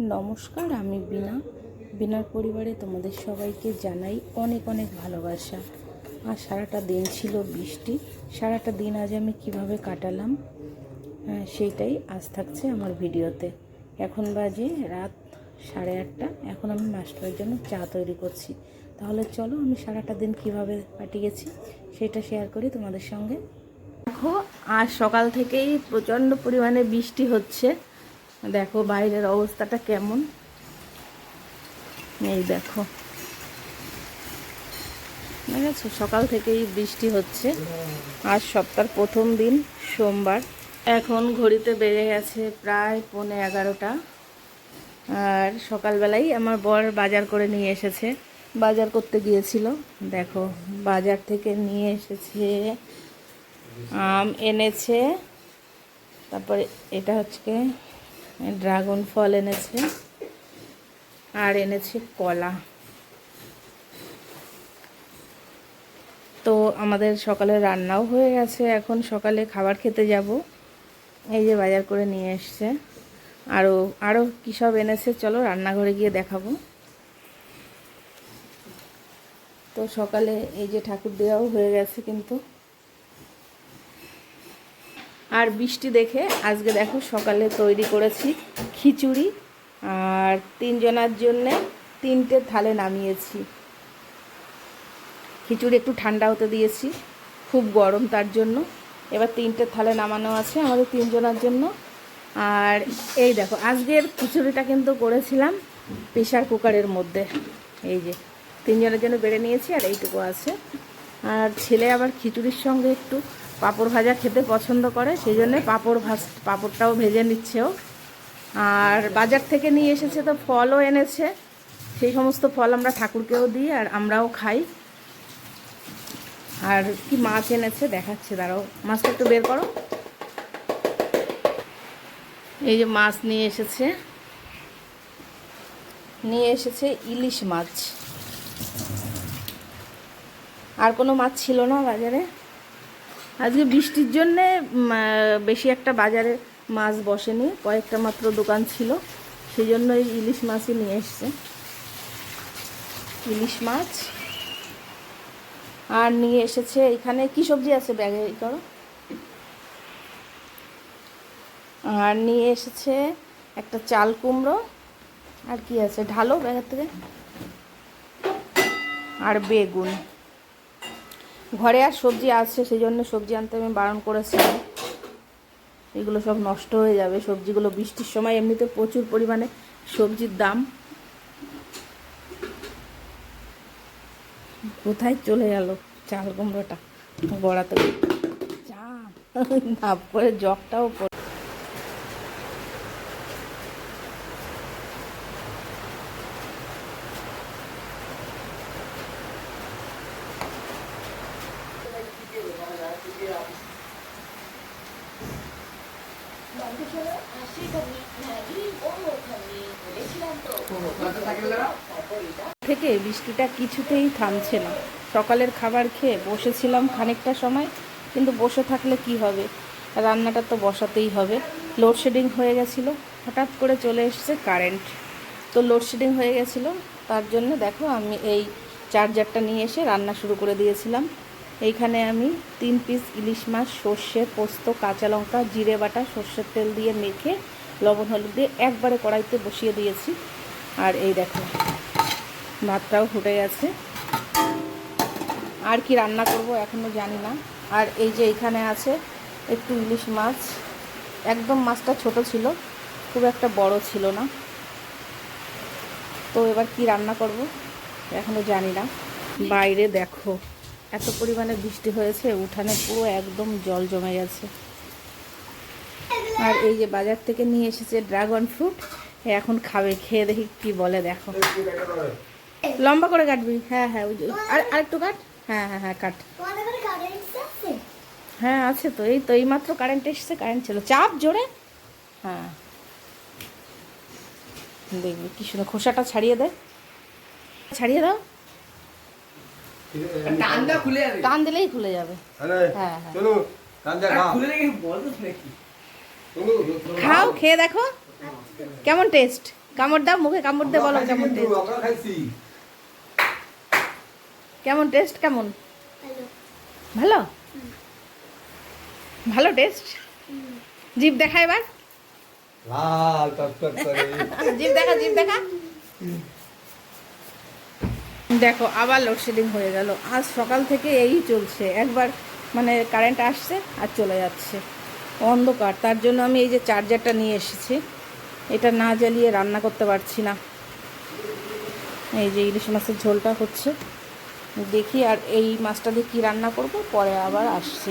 নমস্কার আমি বিনা বিনার পরিবারে তোমাদের সবাইকে জানাই অনেক অনেক ভালোবাসা। আর সারাটা দিন ছিল বৃষ্টি সারাটা দিন আজ আমি কীভাবে কাটালাম হ্যাঁ, সেইটাই আজ থাকছে আমার ভিডিওতে। এখন বাজে রাত সাড়ে আটটা এখন আমি মাস্টারের জন্য চা তৈরি করছি। তাহলে চলো আমি সারাটা দিন কীভাবে কাটিয়েছি সেটা শেয়ার করি তোমাদের সঙ্গে। দেখো আর সকাল থেকেই প্রচণ্ড পরিমাণে বৃষ্টি হচ্ছে। দেখো বাইরের অবস্থাটা কেমন? এই দেখো। আছে সকাল থেকেই বৃষ্টি হচ্ছে। আজ সপ্তাহের প্রথম দিন, সোমবার। এখন ঘড়িতে বেড়ে গেছে প্রায় পৌনে এগারোটা। আর সকালবেলাই আমার বর বাজার করে নিয়ে এসেছে। বাজার করতে গিয়েছিল। দেখো, বাজার থেকে নিয়ে এসেছে আম এনেছে। তারপরে এটা হচ্ছে ড্রাগন ফল এনেছে আর এনেছে কলা। তো আমাদের সকালে রান্নাও হয়ে গেছে, এখন সকালে খাবার খেতে যাব। এই যে বাজার করে নিয়ে এসছে। আরও আরও কী সব এনেছে, চলো রান্নাঘরে গিয়ে দেখাবো। তো সকালে এই যে ঠাকুর দেওয়াও হয়ে গেছে কিন্তু। আর বৃষ্টি দেখে আজকে দেখো সকালে তৈরি করেছি খিচুড়ি, আর তিনজনার জন্যে তিনটে থালে নামিয়েছি। খিচুড়ি একটু ঠান্ডা হতে দিয়েছি, খুব গরম তার জন্য। এবার তিনটে থালে নামানো আছে আমাদের তিনজনের জন্য। আর এই দেখো, আজকের খিচুড়িটা কিন্তু করেছিলাম প্রেশার কুকারের মধ্যে। এই যে, তিনজনের জন্য বেড়ে নিয়েছি আর এইটুকু আছে। আর ছেলে আবার খিচুড়ির সঙ্গে একটু পাঁপড় ভাজা খেতে পছন্দ করে, সেই জন্যে পাঁপড় ভাজ, পাঁপড়টাও ভেজে নিচ্ছেও আর বাজার থেকে নিয়ে এসেছে তো ফলও এনেছে। সেই সমস্ত ফল আমরা ঠাকুরকেও দিই আর আমরাও খাই। আর কি মাছ এনেছে দেখাচ্ছে, দাঁড়াও। মাছটা একটু বের করো। এই যে মাছ নিয়ে এসেছে। নিয়ে এসেছে ইলিশ মাছ। আর কোনো মাছ ছিল না বাজারে? আজকে বৃষ্টির জন্যে বেশি একটা বাজারে মাছ বসেনি, কয়েকটা মাত্র দোকান ছিল সেই জন্য ইলিশ মাছই নিয়ে এসছে। ইলিশ মাছ। আর নিয়ে এসেছে, এখানে কি সবজি আছে ব্যাগে করো। আর নিয়ে এসেছে একটা চাল কুমড়ো, আর কি আছে ঢালো ব্যাগের থেকে। আর বেগুন। ঘরে আর সবজি আসছে সেই জন্য সবজি আনতে আমি বারণ করেছিলাম। এগুলো সব নষ্ট হয়ে যাবে। সবজিগুলো বৃষ্টির সময় এমনিতে প্রচুর পরিমাণে সবজির দাম। কোথায় চলে গেল চাল কুমড়োটা? গড়াতে চা তারপরে করে থেকে বৃষ্টিটা কিছুতেই থামছে না। সকালের খাবার খেয়ে বসেছিলাম খানিকটা সময়, কিন্তু বসে থাকলে কি হবে? রান্নাটা তো বসাতেই হবে। লোডশেডিং হয়ে গেছিল। হঠাৎ করে চলে এসেছে কারেন্ট তো লোডশেডিং হয়ে গেছিল। তার জন্য দেখো আমি এই চার্জারটা নিয়ে এসে রান্না শুরু করে দিয়েছিলাম। এইখানে আমি তিন পিস ইলিশ মাছ, সর্ষে, পোস্ত, কাঁচা লঙ্কা, জিরে বাটা, সর্ষের তেল দিয়ে মেখে লবণ হলুদ দিয়ে একবারে কড়াইতে বসিয়ে দিয়েছি। আর এই দেখো, ভাতটাও ফুটে গেছে। আর কি রান্না করব এখনও জানি না। আর এই যে এখানে আছে একটু ইলিশ মাছ। একদম মাছটা ছোট ছিল, খুব একটা বড় ছিল না। তো এবার কি রান্না করব এখনও জানি না। বাইরে দেখো। এত পরিমাণে বৃষ্টি হয়েছে, উঠানে পুরো একদম জল জমে গেছে। আর এই যে বাজার থেকে নিয়ে এসেছে ড্রাগন ফ্রুট এখন খাবে, খেয়ে দেখি কি বলে, দেখো। লম্বা করে কাটবি? হ্যাঁ হ্যাঁ ওই আর আরেকটু কাট? হ্যাঁ হ্যাঁ হ্যাঁ কাট। হ্যাঁ আছে তো, এই তো, এই মাত্র কারেন্ট এসছে কারেন্ট ছিল। চাপ জোরে? হ্যাঁ। দেখবি, কি সুন্দর খোসাটা ছাড়িয়ে দে। ছাড়িয়ে দাও। টান দিলেই খুলে যাবে। আরে হ্যাঁ, হ্যাঁ। খাও। খুলে রেখে বল নাকি। খাও খেয়ে দেখো। কেমন টেস্ট কামড় দাও মুখে কামড় দে বলো কেমন টেস্ট কেমন টেস্ট কেমন? ভালো। ভালো? টেস্ট জিভ দেখা এবার। লাল জিভ দেখা জিভ দেখা। দেখো, আবার লোডশেডিং হয়ে গেল। আজ সকাল থেকে এই চলছে। একবার মানে কারেন্ট আসছে আর চলে যাচ্ছে। অন্ধকার। তার জন্য আমি এই যে চার্জারটা নিয়ে এসেছি। এটা না জ্বালিয়ে রান্না করতে পারছি না। এই যে ইলিশ মাছের ঝোলটা হচ্ছে। দেখি আর এই মাছটা দিয়ে কী রান্না করব, পরে আবার আসছি।